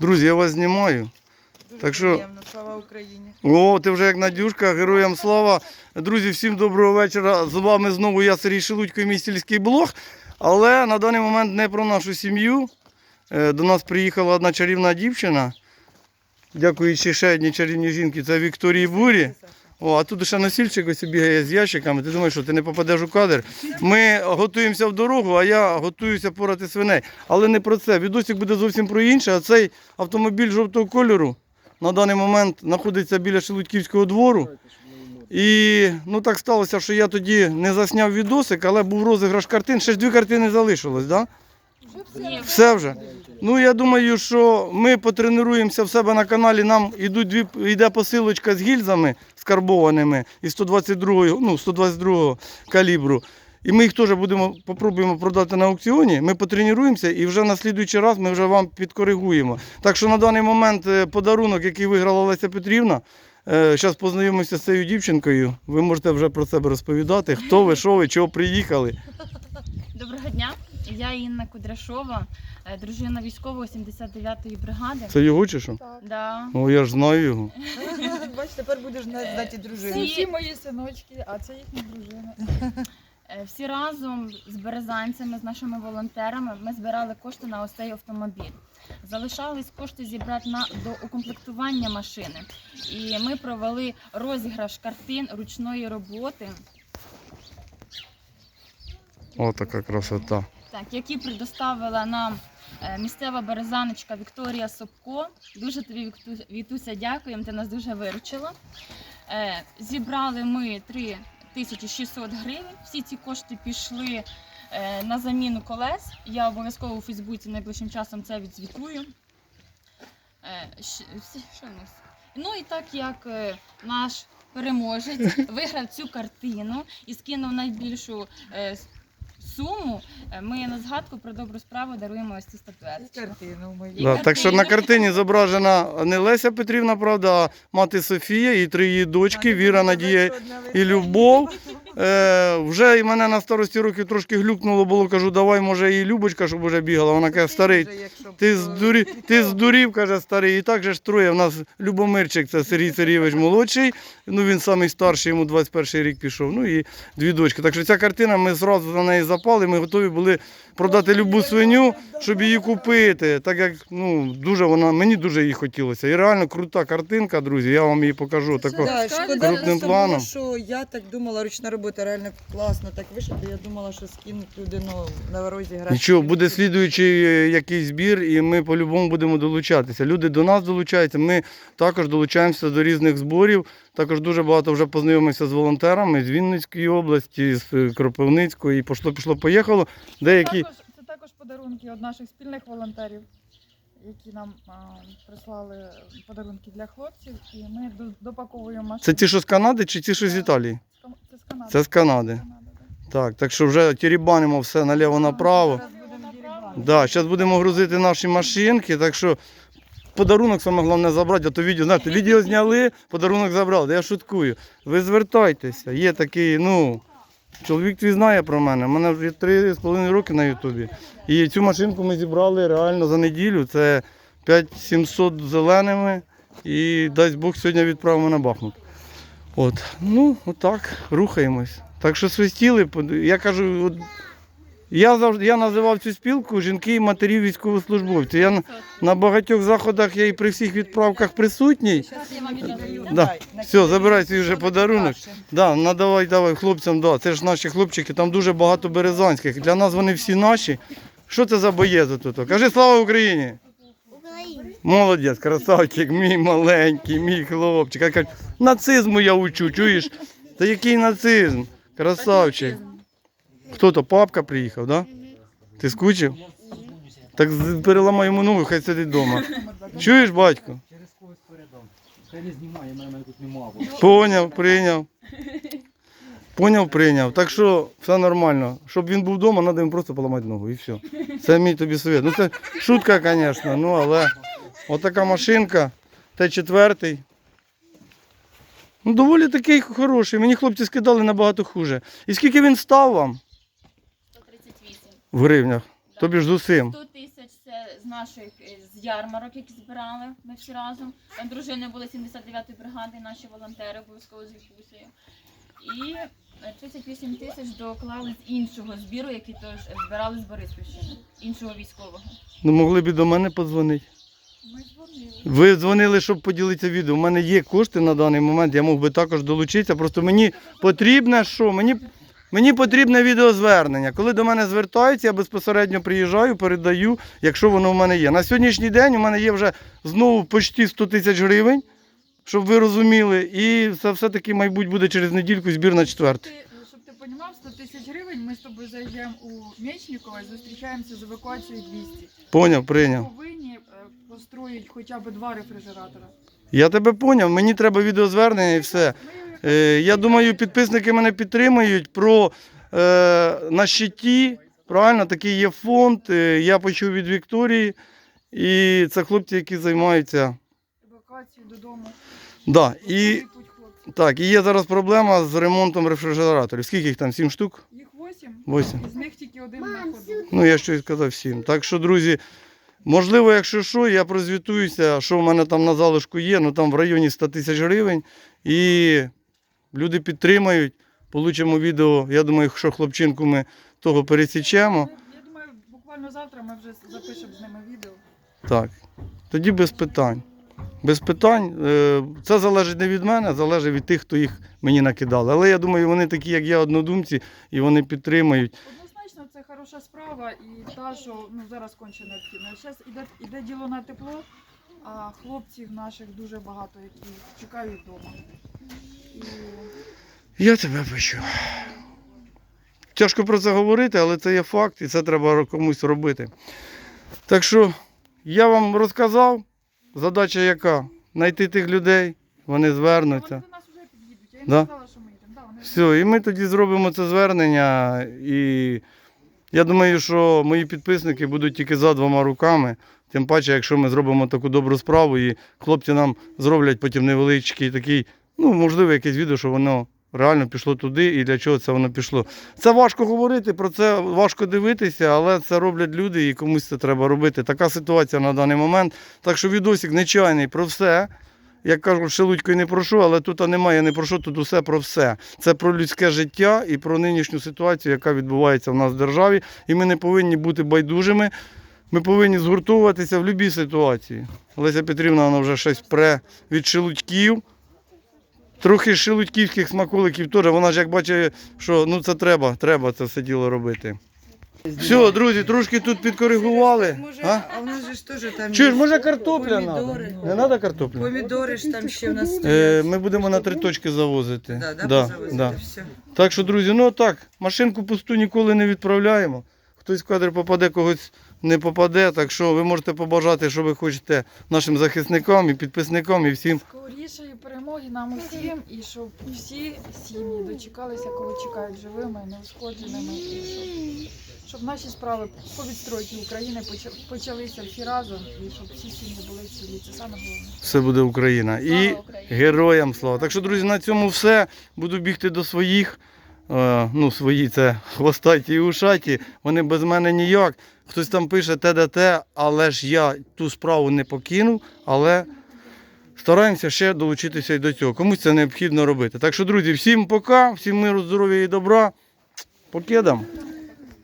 Друзі, я вас знімаю. Дуже Так що- приємно, слава Україні. О, ти вже як Надюшка, героям слава. Друзі, всім доброго вечора. З вами знову я Сергій Шелудько і мій сільський блог. Але на даний момент не про нашу сім'ю. Е, До нас приїхала одна чарівна дівчина. Дякуючи ще одній чарівній жінці, це Вікторії Бурі. О, а тут ще носільчик ось бігає з ящиками. Ти думаєш, що ти не попадеш у кадр. Ми готуємося в дорогу, а я готуюся порати свиней. Але не про це. Відосик буде зовсім про інше. А цей автомобіль жовтого кольору на даний момент знаходиться біля Шелудьківського двору. І ну так сталося, що я тоді не засняв відосик, але був розіграш картин. Ще ж дві картини залишилось? Да? Все вже. Ну я думаю, що ми потренуємося в себе на каналі. Нам ідуть дві йде посилочка з гільзами скарбованими із 122, ну, 122 калібру. І ми їх теж будемо попробуємо продати на аукціоні. Ми потренуємося і вже на слідуючий раз ми вже вам підкоригуємо. Так що на даний момент е, подарунок, який виграла Леся Петрівна. Зараз познайомимося з цією дівчинкою. Ви можете вже про себе розповідати, хто ви, що ви, чого приїхали. Я Інна Кудряшова, е, дружина військового 79-ї бригади. Це його чи що? Да. О, я ж знаю його. Бач, тепер будеш знати знаті Це дружини. всі мої синочки, а це їхні дружини. Е, Всі разом з березанцями, з нашими волонтерами, ми збирали кошти на ось цей автомобіль. Залишались кошти зібрати на до укомплектування машини. І ми провели розіграш картин ручної роботи, О, така красота. Так, які предоставила нам е, місцева березаночка Вікторія Собко. Дуже тобі, Вітуся, дякуємо, ти нас дуже виручила. Е, Зібрали ми 3600 гривень. Всі ці кошти пішли е, на заміну колес. Я обов'язково у Фейсбуці найближчим часом це відзвітую. Що нас? Ну і так як наш переможець виграв цю картину і скинув найбільшу суму, е, ми на згадку про добру справу даруємо ось ці статуетку. картину мою. Да, так що на картині зображена не Леся Петрівна, правда, а мати Софія і три її дочки, Віра, Надія і Любов. Е, вже і мене на старості років трошки глюкнуло, було, кажу, давай, може, і Любочка, щоб уже бігала. Вона каже, старий, ти здурів, ти здурів, каже старий. І так же ж троє. У нас Любомирчик, це Сергій Сергійович молодший. Ну він самий старший, йому 21 рік пішов. Ну і дві дочки. Так що ця картина, ми зразу на неї запали. Ми готові були продати любу свиню, щоб її купити. Так як ну дуже вона мені дуже її хотілося. І реально крута картинка, друзі. Я вам її покажу. Тако. Крупним планом. що я так думала, ручна робота реально класно так вишити. Я думала, що скинуть людину на розіграш. Нічого, буде слідуючий е, якийсь збір, і ми по-любому будемо долучатися. Люди до нас долучаються. Ми також долучаємося до різних зборів. Також дуже багато вже познайомився з волонтерами з Вінницької області, з е, Кропивницької. І пошло, пішло, поїхало. Деякі Також, це також подарунки від наших спільних волонтерів, які нам а, прислали подарунки для хлопців, і ми допаковуємо машину. це ті, що з Канади, чи ті, що з Італії? З Це з Канади. Це з Канади. Так, так що вже тірібанимо все наліво направо. Зараз будемо. Да, зараз будемо грузити наші машинки, так що подарунок саме головне забрати, а то відео, знаєте, відео зняли, подарунок забрали. Я шуткую. Ви звертайтеся, є такий, ну, чоловік твій знає про мене. У мене вже 3,5 роки на Ютубі. І цю машинку ми зібрали реально за неділю. Це 5700 зеленими. І дасть Бог сьогодні відправимо на Бахмут. От, ну, отак, рухаємось. Так що свистіли, я кажу, от, я завжди я називав цю спілку жінки і матері військовослужбовців. Я на, на багатьох заходах я і при всіх відправках присутній. Да. Все, забирай свій вже подарунок. Да, надавай, давай хлопцям, да. Це ж наші хлопчики, там дуже багато березанських. Для нас вони всі наші. Що це за боєза тут? Кажи слава Україні! Молодець, красавчик, мій маленький, мій хлопчик. Я кажу, нацизму я учу, чуєш? Та який нацизм? Красавчик. Хто то, папка приїхав, да? Ти скучив? Так переламай йому ногу, хай сидить вдома. Чуєш, батько? Через когось передам. Хай не знімає, мене тут нема. Поняв, прийняв. Поняв, прийняв. Так що все нормально. Щоб він був вдома, треба йому просто поламати ногу і все. Це мій тобі совет. Ну це шутка, звісно, ну але отака машинка, Т4. Ну, доволі такий хороший. Мені хлопці скидали набагато хуже. І скільки він став вам 138. в гривнях? Тобі ж з усім. 100 тисяч це з наших е, з ярмарок, які збирали ми всі разом. Там дружини були 79-ї бригади, наші волонтери обов'язково з Вікусею. І е, 38 тисяч доклали з іншого збіру, який теж збирали з Бориспільщини, іншого військового. Ну могли б і до мене подзвонити. Ми дзвонили. Ви дзвонили, щоб поділитися відео. У мене є кошти на даний момент, я мог би також долучитися. Просто мені потрібне що? Мені, мені потрібне відеозвернення. Коли до мене звертаються, я безпосередньо приїжджаю, передаю, якщо воно в мене є. На сьогоднішній день у мене є вже знову почти 100 тисяч гривень, щоб ви розуміли. І це все-таки, мабуть, буде через недільку збір на четвертий. Ти, щоб ти розумів, 100 тисяч гривень ми з тобою заїжджаємо у Мечникова і зустрічаємося з евакуацією 200. Поняв, Ми прийняв. повинні построїти хоча б два рефрижератора. Я тебе поняв, мені треба відеозвернення і все. Е, Я думаю, підписники мене підтримують про е, на щиті. Правильно, такий є фонд. е, Я почув від Вікторії. І це хлопці, які займаються. евакуацію додому. Да, і, так, і є зараз проблема з ремонтом рефрижераторів. Скільки їх там? Сім штук? Їх 8, Восім. із них тільки один на ходу. Ну, я щось сказав сім. Так що, друзі, можливо, якщо що, я прозвітуюся, що в мене там на залишку є, ну там в районі 100 тисяч гривень. І люди підтримають. Получимо відео. Я думаю, що хлопчинку ми того пересічемо. Я думаю, буквально завтра ми вже запишемо з ними відео. Так. Тоді без питань. Без питань. Е, Це залежить не від мене, залежить від тих, хто їх мені накидали. Але я думаю, вони такі, як я, однодумці, і вони підтримають. Хороша справа і та, що ну, зараз конче необхідно. Зараз іде, іде діло на тепло, а хлопців наших дуже багато, які чекають вдома. І Я тебе почув. Тяжко про це говорити, але це є факт, і це треба комусь робити. Так що я вам розказав, задача яка? Знайти тих людей, вони звернуться. вони до нас вже під'їдуть. Я їм Да? сказала, що ми йдемо. Да, вони Все, і ми тоді зробимо це звернення. І я думаю, що мої підписники будуть тільки за двома руками. Тим паче, якщо ми зробимо таку добру справу, і хлопці нам зроблять потім невеличкий такий, ну, можливо, якесь відео, що воно реально пішло туди і для чого це воно пішло. Це важко говорити, про це важко дивитися, але це роблять люди і комусь це треба робити. Така ситуація на даний момент. Так що відосик нечайний про все. Як кажуть, шелудько і не про що, але тут немає не про що, тут усе про все. Це про людське життя і про нинішню ситуацію, яка відбувається в нас в державі. І ми не повинні бути байдужими. Ми повинні згуртовуватися в будь-якій ситуації. Леся Петрівна вона вже щось пре від шелудьків. Трохи шелудьківських смаколиків теж. Вона ж як бачить, що ну це треба, треба це все діло робити. Все, друзі, трошки тут підкоригували. Може, А? а в нас же ж теж там Чуєш, є може картопля помідори. Не треба картопля? Помідори ж там ще в нас Е, стоять. ми будемо на три точки завозити. Да, да, позавозити, да. все. Так що, друзі, ну так, машинку пусту ніколи не відправляємо. Хтось в кадр попаде, когось не попаде. Так що ви можете побажати, що ви хочете нашим захисникам і підписникам і всім. скорішої перемоги нам усім, і щоб всі сім'ї дочекалися, коли чекають живими, неушкодженими, і щоб, щоб наші справи по відстройці України почалися всі разом, і щоб всі сім'ї були цілі. Це саме головне. Все буде Україна. І Україні! героям слава. Так що, друзі, на цьому все. Буду бігти до своїх. Е, ну, свої це хвостаті і ушаті. Вони без мене ніяк. Хтось там пише те де те, але ж я ту справу не покинув. Але стараємося ще долучитися і до цього. Комусь це необхідно робити. Так що, друзі, всім пока, всім миру, здоров'я і добра. Покидам.